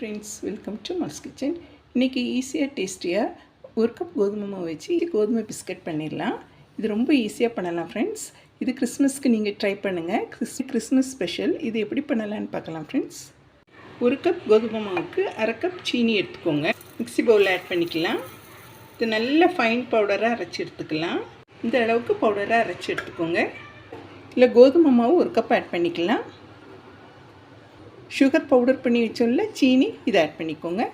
Friends welcome to mass kitchen இன்றைக்கி ஈஸியாக டேஸ்டியாக ஒரு கப் கோதுமை மாவு வச்சு கோதுமை பிஸ்கட் பண்ணிடலாம். இது ரொம்ப ஈஸியாக பண்ணலாம் ஃப்ரெண்ட்ஸ் இது கிறிஸ்மஸ்க்கு நீங்கள் ட்ரை பண்ணுங்கள் கிறிஸ் கிறிஸ்மஸ் ஸ்பெஷல் இது எப்படி பண்ணலான்னு பார்க்கலாம் ஃப்ரெண்ட்ஸ் ஒரு கப் கோதுமை மாவுக்கு அரை கப் சீனி எடுத்துக்கோங்க. மிக்ஸி பவுலில் ஆட் பண்ணிக்கலாம். இது நல்ல ஃபைன் பவுடராக அரைச்சி எடுத்துக்கலாம். இந்த அளவுக்கு பவுடராக அரைச்சி எடுத்துக்கோங்க. இல்லை கோதுமை மாவு ஒரு கப் ஆட் பண்ணிக்கலாம். சுகர் பவுடர் பண்ணி வச்சோம்ல சீனி இதை ஆட் பண்ணிக்கோங்க.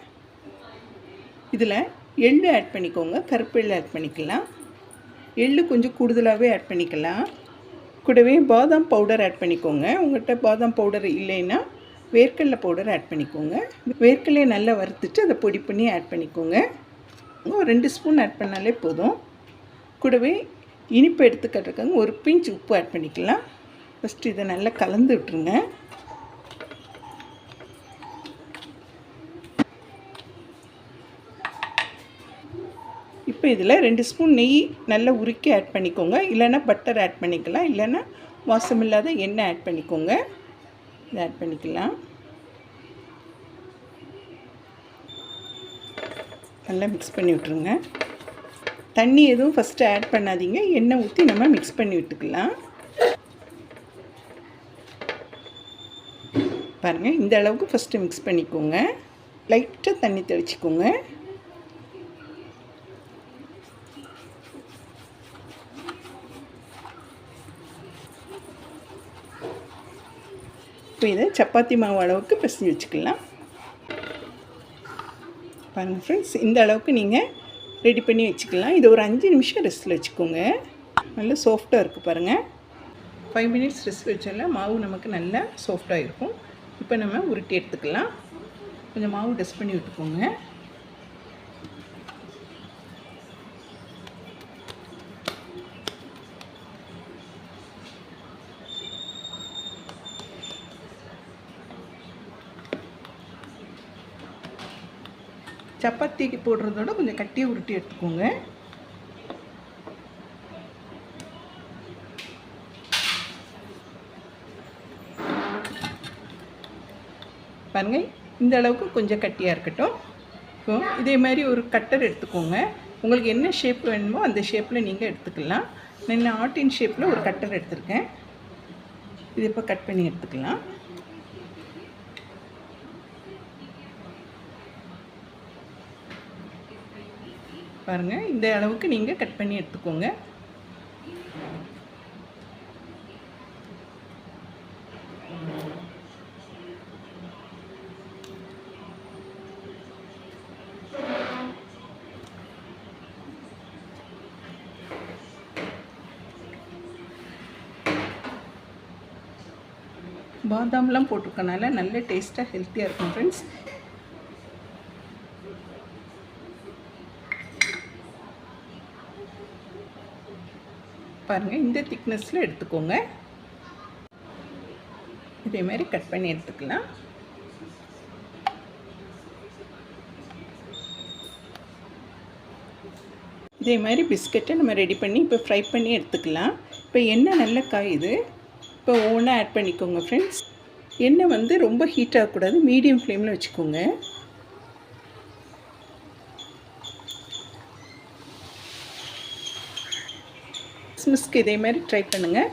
இதில் எள்ளு ஆட் பண்ணிக்கோங்க கருப்பு எள்ளு ஆட் பண்ணிக்கலாம். எள்ளு கொஞ்சம் கூடுதலாகவே ஆட் பண்ணிக்கலாம். கூடவே பாதாம் பவுடர் ஆட் பண்ணிக்கோங்க. உங்கள்கிட்ட பாதாம் பவுடர் இல்லைன்னா வேர்க்கடலை பவுடர் ஆட் பண்ணிக்கோங்க. வேர்க்கடலையை நல்லா வறுத்துட்டு அதை பொடி பண்ணி ஆட் பண்ணிக்கோங்க. ஒரு ரெண்டு ஸ்பூன் ஆட் பண்ணாலே போதும். கூடவே இனிப்பு எடுத்துக்கிட்டுருக்காங்க ஒரு பிஞ்ச் உப்பு ஆட் பண்ணிக்கலாம். ஃபஸ்ட்டு இதை நல்லா கலந்து விட்டுருங்க. இப்போ இதில் ரெண்டு ஸ்பூன் நெய் நல்லா உருக்கி ஆட் பண்ணிக்கோங்க. இல்லைன்னா பட்டர் ஆட் பண்ணிக்கலாம். இல்லைன்னா வாசமில்லாத எண்ணெய் ஆட் பண்ணிக்கோங்க. இதை ஆட் பண்ணிக்கலாம். நல்லா மிக்ஸ் பண்ணி விட்ருங்க தண்ணி எதுவும் ஃபஸ்ட்டு ஆட் பண்ணாதீங்க. எண்ணெய் ஊற்றி நம்ம மிக்ஸ் பண்ணி விட்டுக்கலாம். பாருங்கள் இந்த அளவுக்கு ஃபஸ்ட்டு மிக்ஸ் பண்ணிக்கோங்க. லைட்டாக தண்ணி தெளிச்சிக்கோங்க. இப்போ இதை சப்பாத்தி மாவு அளவுக்கு பிசைஞ்சு வச்சுக்கலாம். பாருங்கள் ஃப்ரெண்ட்ஸ் இந்த அளவுக்கு நீங்கள் ரெடி பண்ணி வச்சுக்கலாம். இது ஒரு அஞ்சு நிமிஷம் ரெஸ்ட்டில் வச்சுக்கோங்க. நல்லா சாஃப்டாக இருக்குது பாருங்கள் ஃபைவ் மினிட்ஸ் ரெஸ்ட் வச்சால மாவு நமக்கு நல்லா சாஃப்டாக இருக்கும். இப்போ நம்ம உருட்டி எடுத்துக்கலாம். கொஞ்சம் மாவு டஸ்ட் பண்ணி விட்டுக்கோங்க. சப்பாத்திக்கு போடுறதோட கொஞ்சம் கட்டியாக உருட்டி எடுத்துக்கோங்க. பாருங்கள் இந்த அளவுக்கு கொஞ்சம் கட்டியாக இருக்கட்டும். இப்போ இதே மாதிரி ஒரு கட்டர் எடுத்துக்கோங்க. உங்களுக்கு என்ன ஷேப் வேணுமோ அந்த ஷேப்பில் நீங்கள் எடுத்துக்கலாம். நான் ஆட்டின் ஷேப்பில் ஒரு கட்டர் எடுத்திருக்கேன். இது இப்போ கட் பண்ணி எடுத்துக்கலாம். பாருங்கள் இந்த அளவுக்கு நீங்கள் கட் பண்ணி எடுத்துக்கோங்க. பாதாம்லாம் போட்டிருக்கனால நல்ல டேஸ்ட்டாக ஹெல்த்தியாக இருக்கும் ஃப்ரெண்ட்ஸ் பாருங்கள் இந்த திக்னஸில் எடுத்துக்கோங்க. இதே மாதிரி கட் பண்ணி எடுத்துக்கலாம். இதே மாதிரி பிஸ்கட்டை நம்ம ரெடி பண்ணி இப்போ ஃப்ரை பண்ணி எடுத்துக்கலாம். இப்போ எண்ணெய் நல்ல காயுது. இப்போ ஒவ்வொன்றா ஆட் பண்ணிக்கோங்க ஃப்ரெண்ட்ஸ் எண்ணெய் வந்து ரொம்ப ஹீட் ஆகக்கூடாது. மீடியம் ஃப்ளேமில் வச்சுக்கோங்க. கிறிஸ்மஸ்க்கு இதே மாதிரி ட்ரை பண்ணுங்கள்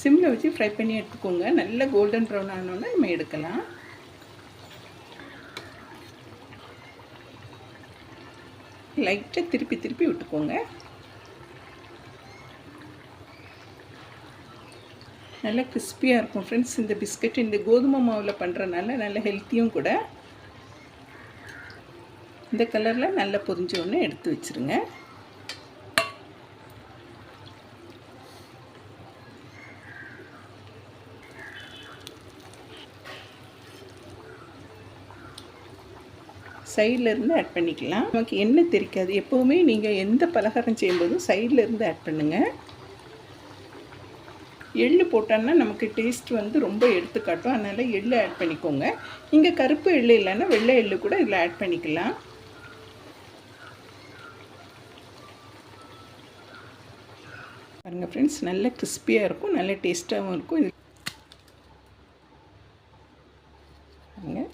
சிம்மில் வச்சு ஃப்ரை பண்ணி எடுத்துக்கோங்க. நல்ல கோல்டன் ப்ரௌன் ஆனோன்னு நம்ம எடுக்கலாம். லைட்டாக திருப்பி திருப்பி விட்டுக்கோங்க. நல்லா கிறிஸ்பியாக இருக்கும். ஃப்ரெண்ட்ஸ் இந்த பிஸ்கட் இந்த கோதுமை மாவில் பண்ணுறனால நல்ல ஹெல்த்தியும் கூட இந்த கலரில் நல்லா பொரிஞ்ச உடனே எடுத்து வச்சுருங்க. சைடில் இருந்து ஆட் பண்ணிக்கலாம். நமக்கு எண்ணெய் தெரிக்காது. எப்போவுமே நீங்கள் எந்த பலகாரம் செய்யும்போதும் சைடில் இருந்து ஆட் பண்ணுங்கள் எள்ளு போட்டோன்னா நமக்கு டேஸ்ட் வந்து ரொம்ப எடுத்துக்காட்டும். அதனால் எள்ளு ஆட் பண்ணிக்கோங்க. இங்கே கருப்பு எள்ளு இல்லைன்னா வெள்ளை எள்ளு கூட இதில் ஆட் பண்ணிக்கலாம். பாருங்கள் ஃப்ரெண்ட்ஸ் நல்ல கிறிஸ்பியாக இருக்கும் நல்ல டேஸ்ட்டாகவும் இருக்கும். இது பாருங்கள்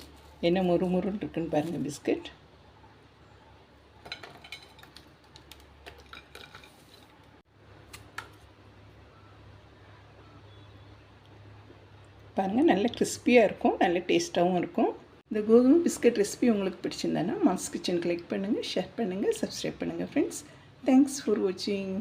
என்ன மொறு மொறுன்னு இருக்குன்னு பாருங்கள் பிஸ்கட் பாருங்கள் நல்ல கிறிஸ்பியாக இருக்கும் நல்ல டேஸ்ட்டாகவும் இருக்கும். இந்த கோதுமை பிஸ்கட் ரெசிபி உங்களுக்கு பிடிச்சிருந்தானா மாஸ் கிச்சன் கிளிக் பண்ணுங்கள் ஷேர் பண்ணுங்கள் சப்ஸ்கிரைப் பண்ணுங்கள் ஃப்ரெண்ட்ஸ் தேங்க்ஸ் ஃபார் வாட்சிங்